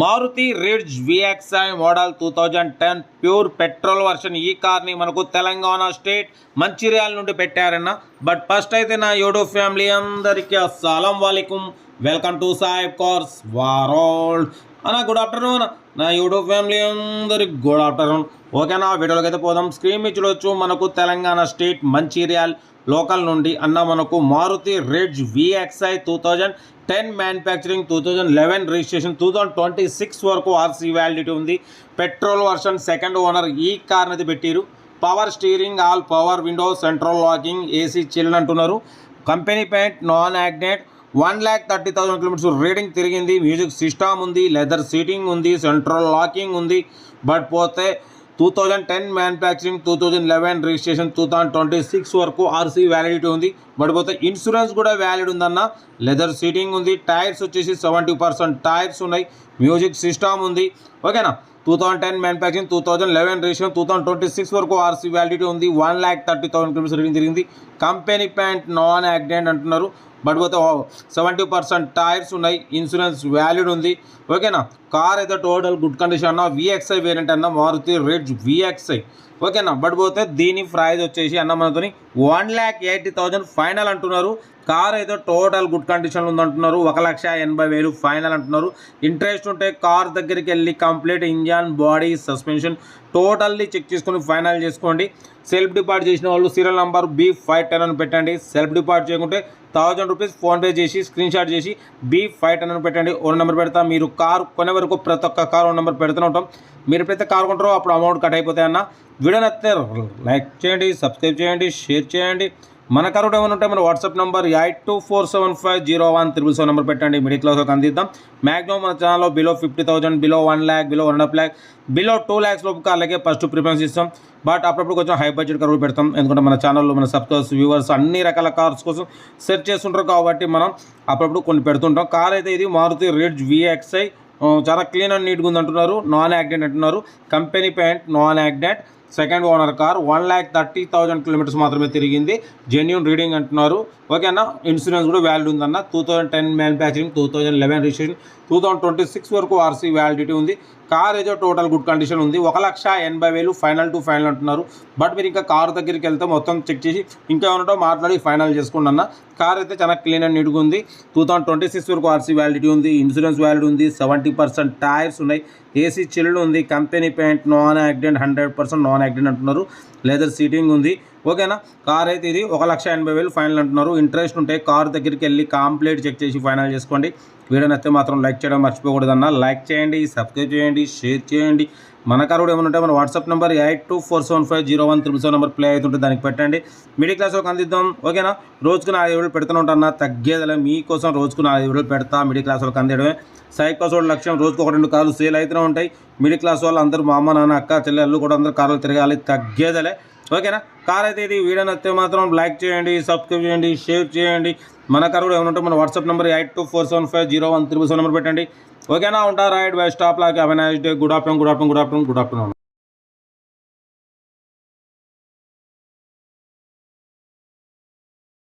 Maruti ritz VXi model two thousand ten pure petrol version. ఈ కార్ని మనకు Telangana state Mancherial నుండి పెట్టారన్న. బట్ ఫస్ట్ అయితే నా యూడో ఫ్యామిలీ అందరికీ అస్సలం వాలేకుమ్ welcome to Saib cars world అన్న గుడ్ ఆఫ్టర్నూన్ నా యూట్యూబ్ ఫ్యామిలీ అందరికి గుడ్ ఆఫ్టర్నూన్ ఓకేనా వీడియోలోకి అయితే పోదాం. స్క్రీన్ మీద చూడొచ్చు మనకు తెలంగాణ స్టేట్ మంచిర్యాల్ లోకల్ నుండి అన్న మనకు Maruti ritz VXi two thousand ten manufacturing two thousand eleven registration two thousand twenty six వరకు ఆర్సీ వ్యాలిడిటీ ఉంది. పెట్రోల్ వర్షన్ సెకండ్ ఓనర్ ఈ కార్ అనేది పెట్టారు. Power steering all power window central locking AC chilled అంటున్నారు. Company paint non accident. One lakh thirty thousand kilometres reading తిరిగింది. Music system ఉంది leather seating ఉంది central locking ఉంది. But పోతే two thousand ten manufacturing two thousand eleven registration two thousand twenty six వరకు RC validity ఉంది. But insurance కూడా valid ఉందన్న. Leather seating ఉంది టైర్స్ వచ్చేసి సెవెంటీ పర్సెంట్ టైర్స్ ఉన్నాయి. మ్యూజిక్ సిస్టమ్ ఉంది. ఓకేనా two thousand ten manufacturing two thousand eleven ratio two thousand twenty six వరకు ఆర్సీ వ్యాలిడిటీ ఉంది. One lakh thirty thousand kilometres reading తిరిగింది కంపెనీ ప్యాంట్ నాన్ యాక్సిడెంట్ అంటున్నారు but పోతే seventy percent tyres ఉన్నాయి. Insurance valid ఉంది. ఓకేనా కార్ అయితే total good condition అన్న. విఎక్స్ఐ వేరియంట్ అన్న. మారుతి రెడ్జ్ విఎక్స్ఐ ఓకేనా బట్ పోతే దీని ప్రైజ్ వచ్చేసి అన్న మనతోని one lakh eighty thousand final అంటున్నారు. కార్ అయితే టోటల్ గుడ్ కండిషన్లో ఉందంటున్నారు. ఒక లక్ష ఎనభై వేలు ఫైనల్ అంటున్నారు. ఇంట్రెస్ట్ ఉంటే కార్ దగ్గరికి వెళ్ళి complete engine body suspension totally check చేసుకొని ఫైనల్ చేసుకోండి. సెల్ఫ్ డిపార్ట్ చేసిన వాళ్ళు serial number B five ten అని పెట్టండి. సెల్ఫ్ డిపార్ట్ చేయకుంటే థౌజండ్ రూపీస్ ఫోన్పే చేసి స్క్రీన్ షాట్ చేసి బీ ఫైవ్ టెన్ అని పెట్టండి. ఓన్ నెంబర్ పెడతా. మీరు కార్ కొనే వరకు ప్రతి ఒక్క కార్ ఓన్ నెంబర్ పెడుతూనే ఉంటాం. మీరు ఎప్పుడైతే కార్ కొంటారో అప్పుడు అమౌంట్ కట్ అయిపోతాయన్న వీడియో నచ్చితే లైక్ చేయండి సబ్స్క్రైబ్ చేయండి షేర్ చేయండి. మన కరుడు ఏమైనా ఉంటే మన WhatsApp number eight two four seven five zero one triple seven number పెట్టండి. మిడిల్ క్లాస్లోకి అందిద్దాం మాక్సిమం మన ఛానల్లో below fifty thousand below one lakh below one and lakh below two lakhs లోపు అలాగే ఫస్ట్ ప్రిఫరెన్స్ ఇస్తాం. బట్ అప్పుడప్పుడు కొంచెం హై బడ్జెట్ కరువు పెడతాం. ఎందుకంటే మన ఛానల్లో మన సబ్స్క్రైబర్స్ వ్యూవర్స్ అన్ని రకాల కార్స్ కోసం సెర్చ్ చేస్తుంటారు కాబట్టి మనం అప్పుడప్పుడు కొన్ని పెడుతుంటాం. కార్ అయితే ఇది మారుతి రిడ్జ్ విఎక్స్ఐ చాలా క్లీన్ అండ్ నీట్గా ఉంది అంటున్నారు నాన్ యాక్డెంట్ అంటున్నారు. Company paint non accident second owner car one lakh thirty thousand kilometres మాత్రమే తిరిగింది. జెన్యున్ రీడింగ్ అంటున్నారు. ఓకేనా ఇన్సూరెన్స్ కూడా వ్యాలిడ్ ఉందన్న. Two thousand ten manufacturing two thousand eleven registration two thousand twenty six వరకు ఆర్సీ వ్యాలిడిటీ ఉంది. Car ఏదో total good condition ఉంది. ఒక లక్ష ఎనభై వేలు ఫైనల్ టు ఫైనల్ అంటున్నారు. బట్ మీరు ఇంకా కార్ దగ్గరికి వెళ్తే మొత్తం చెక్ చేసి ఇంకా ఉన్నటో మాట్లాడి ఫైనల్ చేసుకోండి అన్న. కార్ అయితే చాలా క్లీన్ అండ్ నీట్గా ఉంది. టూ థౌసండ్ ట్వంటీ సిక్స్ వరకు ఆర్సీ వ్యాలిడిటీ ఉంది. ఇన్సూరెన్స్ వ్యాలిడ్ ఉంది. సెవెంటీ పర్సెంట్ టైర్స్ ఉన్నాయి. ఏసీ చిల్డ్ ఉంది. Company paint non accident hundred percent non accident అంటున్నారు. లేదర్ సీటింగ్ ఉంది. ఓకేనా? కార్ అయితే ఇది ఒక లక్ష ఎనభై వేలు ఫైనల్ అంటున్నారు. ఇంట్రెస్ట్ ఉంటే కార్ దగ్గరికి వెళ్ళి కంప్లీట్ చెక్ చేసి ఫైనల్ చేసుకోండి. వీడియో నచ్చితే మాత్రం లైక్ చేయడం మర్చిపోకూడదన్న. లైక్ చేయండి సబ్స్క్రైబ్ చేయండి షేర్ చేయండి. మన కారుడు కూడా ఏమైనా మన WhatsApp number eight two four seven five zero one triple seven number play అవుతుంటే దానికి పెట్టండి. మిడిల్ క్లాస్ ఒక అందిద్దాం. ఓకేనా? రోజుకు నాలుగు వీడియోలు పెడుతూనే ఉంటాను తగ్గేదలే మీకోసం రోజుకు నాలుగు వీడియోలు పెడతా. మిడిల్ క్లాస్ వాళ్ళకి అందేయడమే. సైకోస్ వాళ్ళ లక్ష్యం రోజుకు ఒక రెండు కార్లు సేల్ అవుతూనే ఉంటాయి. మిడిల్ క్లాస్ వాళ్ళు అందరూ మా అమ్మ నాన్న అక్క చెల్లెళ్ళు కూడా అందరూ కార్లు తిరగాలి. తగ్గేదలే. ఓకేనా? కార్ అయితే ఇది వీడియో నచ్చితే మాత్రం లైక్ చేయండి సబ్స్క్రైబ్ చేయండి షేర్ చేయండి. మన కార్ కూడా ఏమంటే మన WhatsApp number eight two four seven five zero one triple seven number పెట్టండి. ఓకేనా? ఉంటా రైట్ బై స్టాప్ లాగా day. Good afternoon good afternoon good afternoon good afternoon.